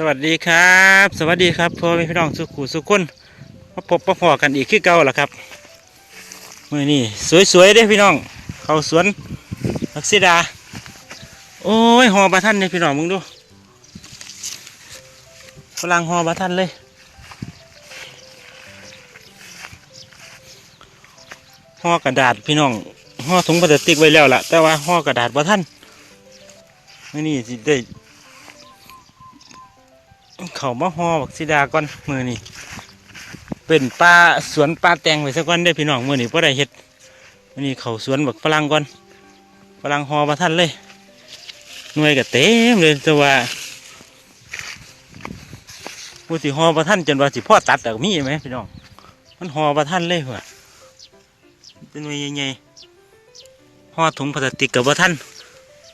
สวัสดีครับ สวัสดีครับพ่อแม่พี่น้องสุขุสุขคนมาพบมาพอกันอีกคือเก่าล่ะครับมือนี่สวยๆเด้พี่น้อง เขาสวนลักษิดา โอ้ยหอบาท่านเนี่ยพี่น้องมึงดูฝรั่งหอบาท่านเลยห่อกระดาษพี่น้องห่อถุงพลาสติกไว้แล้วล่ะ แต่ว่าห่อกระดาษบาท่านมื่อนี่สิได้ เขามาหอบักซิดาก่อนมือนี่เป็นปลาสวนปลาแตงไปสักก่อนได้พี่น้องมือนี่พอได้เฮ็ดมือนี่เขาสวนบักฝรั่งก่อนฝรั่งหอมาท่านเลยหน่วยก็เต็มเลยแต่ว่าผู้ที่หอมาท่านจนว่าสิพ่อตัดแต่มีไหมพี่น้องมันหอมาท่านเลยว่ะเป็นหน่วยใหญ่ๆห่อถุงพลาสติกกับว่าท่าน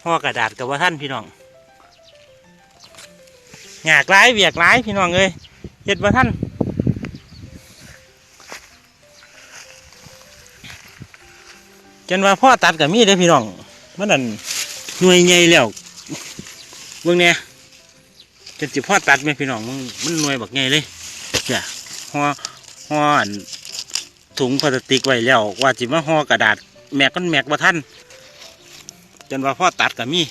ห่อกระดาษกับว่าท่านพี่น้อง อยากร้ายเบียกร้ายพี่น้องเอ้ยเฮ็ดบ่ท่านจนว่าพ่อตัดกับมีดเด้พี่น้องมันนั่นหน่วยใหญ่แล้วเบิ่งเนี่ยจนสิพ่อตัดไหมพี่น้องมันมันหน่วยบักใหญ่เลยจ้ะห่อห่ออันถุงพลาสติกไว้แล้วว่าสิมาห่อกระดาษแมกมันแมกบ่ท่านจนว่าพ่อตัดกับมี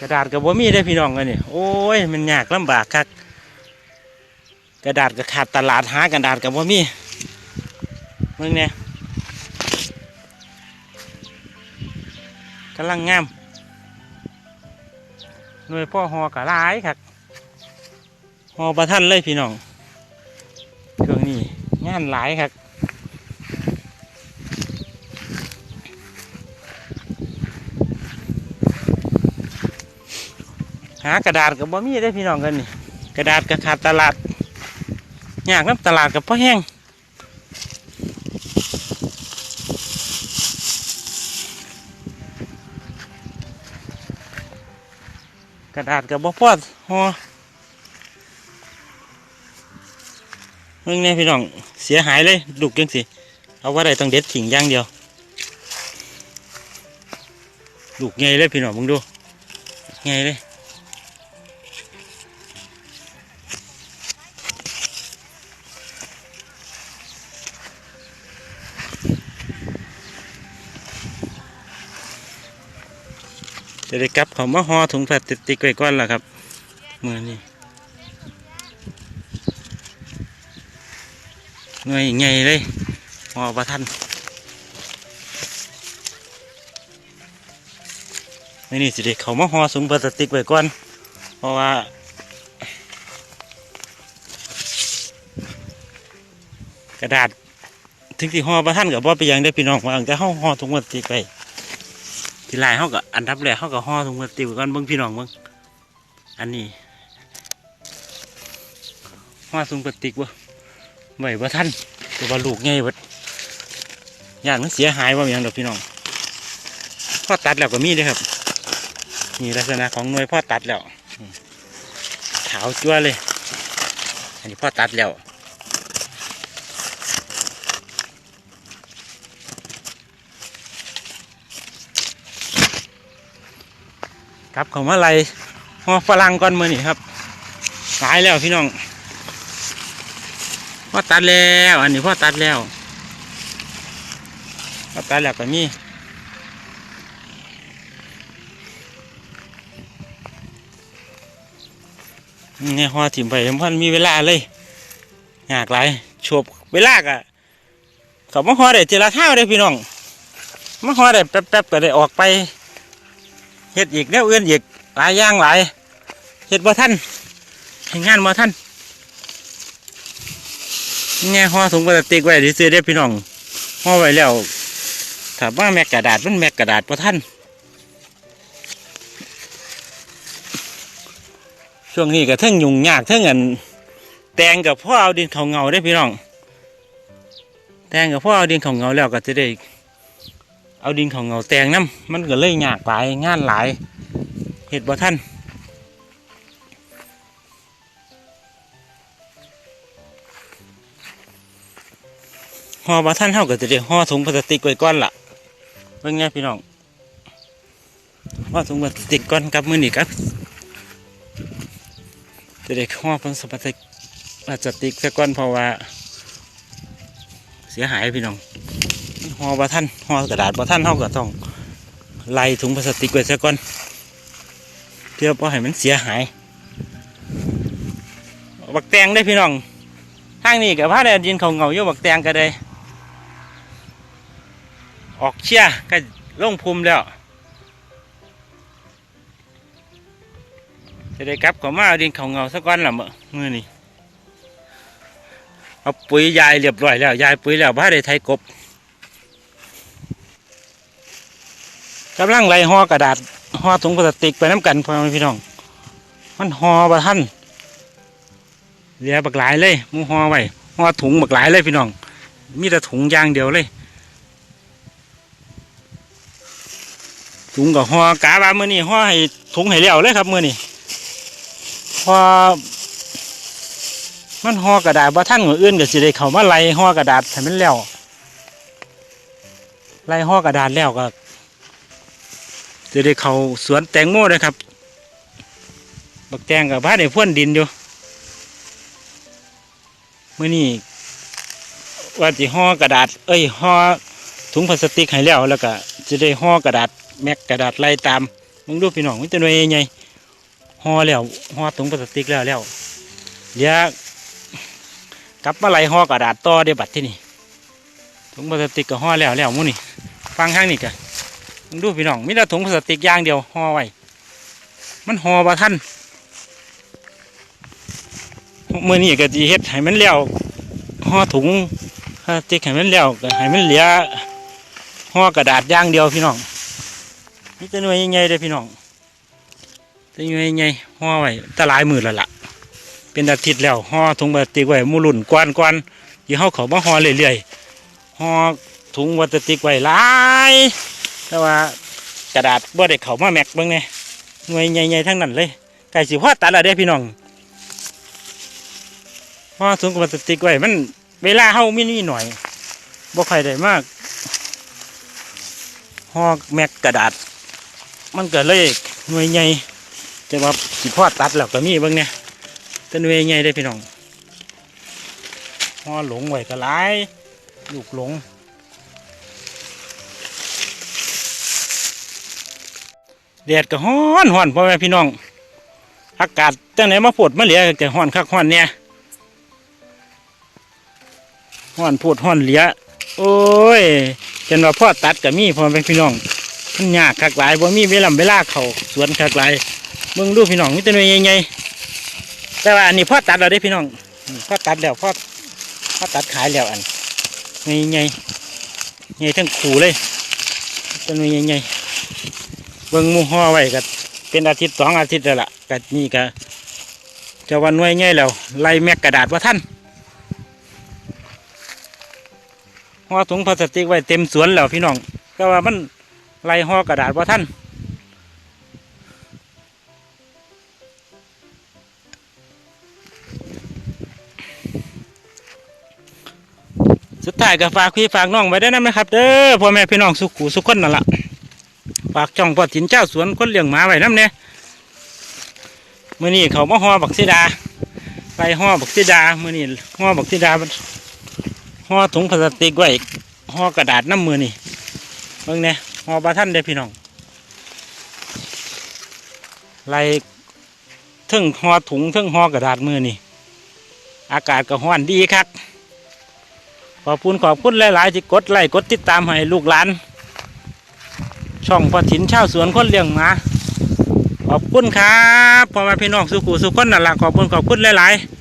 กระดาษกับบ่มีได้พี่น้องเลยนี่โอ้ยมันยากลำบากครับกระดาษก็ขาดตลาดหากระดาษกับบ่มีมึงเนี่ยกำลังงามหน่วยพ่อหอกระลายครับหอประท่านเลยพี่น้องเครื่องนี้งานหลายครับ หากระดาษกับบ่มีได้พี่น้องกันนี่กระดาษก็ขาดตลาดยากน้ำตลาดกับพ่อแห้งกระดาษกับบ่พอดหอเมื่อไงพี่น้องเสียหายเลยดุกจังสิเอาว่าได้ต้องเด็ดถิงย่างเดียวดุกไงเลยพี่น้องมึงดูไงเลย จะได้กลับเขามาห่อถุงพลาสติกไว้ก่อนล่ะครับมือนี้หน่วยใหญ่เลยห่อประทันไม่นี่สิเด็กเขามาห่อถุงพลาสติกไว้ก่อนเพราะว่า กระดาษถึงที่ห่อประทันกับบ่ไปยังได้พี่น้องว่าอังจะห่อห่อถุงพลาสติกไป ที่ลายเขาก็อันดับแรกเขาก็ห่อถุงพลาสติกไว้ก่อนเบิ่งพี่น้องเบิ่งอันนี้ห่อถุงพลาสติกบ่ไหวบ่ทันแต่ว่าลูกใหญ่เบิดย่านมันเสียหายว่าอย่างดอกพี่น้องพ่อตัดแล้วก็มีเด้อครับนี่ลักษณะของหน่วยพ่อตัดแล้วขาวจั่วเลย อันนี้พ่อตัดแล้ว ครับเขามาไล่หัวฝรั่งก่อนมือนี่ครับหายแล้วพี่น้องพ่อตัดแล้ว อันนี้พ่อตัดแล้วพ่อตัดแล้วก็มีนี่หัวถิ่มไปพันมีเวลาเลยอยากไรชบเวลากะเขามาหัวได้เจละเท่าเลยพี่น้องมาหัวได้แป๊บๆก็ได้ออกไป เฮ็ดอีกแนวอื่นอีกหลายอย่างหลายเฮ็ดบ่ท่านเฮ็ดงานบ่ท่านแง่ห่อถุงพลาสติกไว้ที่ซื้อได้พี่น้องห่อไว้แล้วถ้าว่าแมกกระดาษมันแมกกระดาษบ่ท่านช่วงนี้ก็เทั้งยุ่งยากเทั้งอันแตงกับพ่อเอาดินเขาเงาได้พี่น้องแตงกับพ่อเอาดินเขาเงาแล้วก็จะได้ เอาดินของเงาแตงน้ำมันก็เลยยากหลายงานหลายเห็ดบ่ท่านห่อบ่ท่านเท่ากับจะได้ห่อถุงพลาสติกไว้ก่อนล่ะเป็นไงพี่น้องว่าถุงพลาสติกก่อนกับมือนี่ครับจะได้ห่อเป็นสปาติกพลาสติกซะก่อนเพราะว่า เสียหายพี่น้อง ห่อบ่ท่านห่อกระดาษบ่ท่านเท่าก็ต้องไล่ถุงพลาสติกไว้ซะก่อนเพื่อบ่ให้มันเสียหายบักแตงได้พี่น้องทางนี้กับพระแดนยินเขาเงาอยู่บักแตงก็ได้ ออกเชี่ยก็ลงภูมิแล้วจะได้กลับเขามาเอาดินเขาเงาสักก้อนละเมื่อมือนี่เอาปุ๋ยยายเรียบร้อยแล้วยายปุ๋ยแล้วบ้าได้ไทยกบ กำลังไล่ห่อกระดาษห่อถุงพลาสติกไปน้ำกันพ่อแม่พี่น้อง มันห่อบ่ท่านเหลือบักหลายเลยมูห่อไว้ห่อถุงบักหลายเลยพี่น้อง มีแต่ถุงยางเดียวเลย ถุงกับห่อกาบามื่อนี้ห่อให้ถุงให้เลี้ยวเลยครับมื่อนี้พอมันห่อกระดาษบ่ท่านหัวอื่นก็สิได้เขามาไล่ห่อกระดาษให้มันแล้วไล่ห่อกระดาษแล้วก็ จะได้เข้าสวนแตงโมเลยครับ บักแตงกับบ้านได้พ่นดินอยู่เมื่อนี้ว่าจะห่อกระดาษ เอ้ยห่อถุงพลาสติกให้แล้วแล้วก็จะได้ห่อกระดาษแม็กกระดาษไล่ตามมึงดูพี่น้องมันจะหน่วยใหญ่ห่อแล้วห่อถุงพลาสติกแล้วแล้วเดี๋ยวกลับมาไล่ห่อกระดาษต่อเดี๋ยวบัดที่นี่ถุงพลาสติกก็ห่อแล้วแล้วมู่นี่ฟังข้างนี้กัน ดูพี่น้องมีแต่ถุงพลาสติกอย่างเดียวห่อไว้มันห่อบ่ทันเมื่อนี้ก็จีเฮ็ดให้มันเลี้ยวห่อถุงพลาสติกให้มันเลี้ยวให้มันเหลือห่อกระดาษอย่างเดียวพี่น้องนี่จะหน่วยใหญ่ๆเลยพี่น้องจะหน่วยใหญ่ห่อไว้แตหลายมือแล้วล่ะ เป็นอาทิตย์แล้วห่อถุงพลาสติกไว้มูลุ่นกวนกวนๆที่เขาเขามาห่อเรื่อยๆห่อถุงพลาสติกไว้หลาย แต่ว่ากระดาษบ่ได้เขามาแม็กเบิ่งเนี่ยหน่วยใหญ่ๆทั้งนั้นเลยไก่สิพอตัดแล้วเด้พี่น้องพราะถุงพลาสติกไว้มันเวลาเฮามีนี่หน่อยบ่ค่อยได้มากห่อแม็กกระดาษ มันเก็เลยหน่วยใหญ่แต่ว่าสิพอตัดแล้วก็มีเบิ่งเนี่ยแต่หน่วยใหญ่ได้พี่น้องห่อหลงไหวก็หลายลูกหลง แดดก็ฮ้อนฮ้อนพ่อแม่พี่น้อง อากาศจังไหนมาปวดมาเหลียก็ฮ้อนคักฮ้อนเนี่ยห้อนพดห้อนเหลียโอ้ยจนว่าพ่อตัดกับมีพ่อเป็นพี่น้องมันยากคักหลายบ่มีเวลาเวลาเขาสวนคักหลายมึงดูพี่น้องนี่เป็นยังไงแต่ว่าอันนี้พ่อตัดเราได้พี่น้องพ่อตัดแล้วพ่อพ่อตัดขายแล้วอันยังไงไงทั้งขู่เลยเป็นยังไง เบิ่งมูห่อไว้ก็เป็นอาทิตย์สองอาทิตย์แล้วล่ะก็นี่ก็จะวันน่วยไงแล้วไล่แม็กกระดาษว่าท่านห่อถุงพลาสติกไว้เต็มสวนแล้วพี่น้องก็ว่ามันไล่ห่อกระดาษว่าท่านสุดท้ายก็ฝากพี่ฝากน้องไว้ได้นะไหมครับเด้อพ่อแม่พี่น้องสุขสุขคนนั่นละ ฝากจ่องพ่อถินเจ้าสวนคนเลี้ยงหมาไว้น้ำเนี่ยมื่อนี้เขามาห่อบักซีดาไล่ห่อบักซีดามื่อนี้ห่อบักซีดาห่อถุงพลาสติกไว้ห่อกระดาษน้ำมือนี่เบิ่งเนี่ยห่อบาท่านได้พี่น้องไล่เทึ่งห่อถุงทึ่งห่อกระดาษมือนี่อากาศก็ห้อนดีครับขอบคุณขอบคุณหลาย ๆ ที่กดไลค์กดติดตามให้ลูกหลาน ช่องปะถินเช่าวสวนคนเลี้ยงหมาขอบคุณครับพ่อแม่พี่น้องสุขุสุขคนนั่นละขอบคุณขอบคุณหลายๆ